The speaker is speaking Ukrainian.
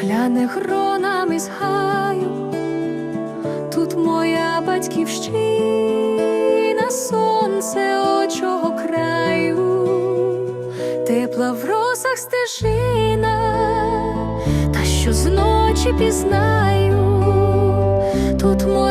гляне гронами з гаю, тут моя батьківщина, сонце очого краю, тепла в росах стежина, та що зночі пізнаю, тут моя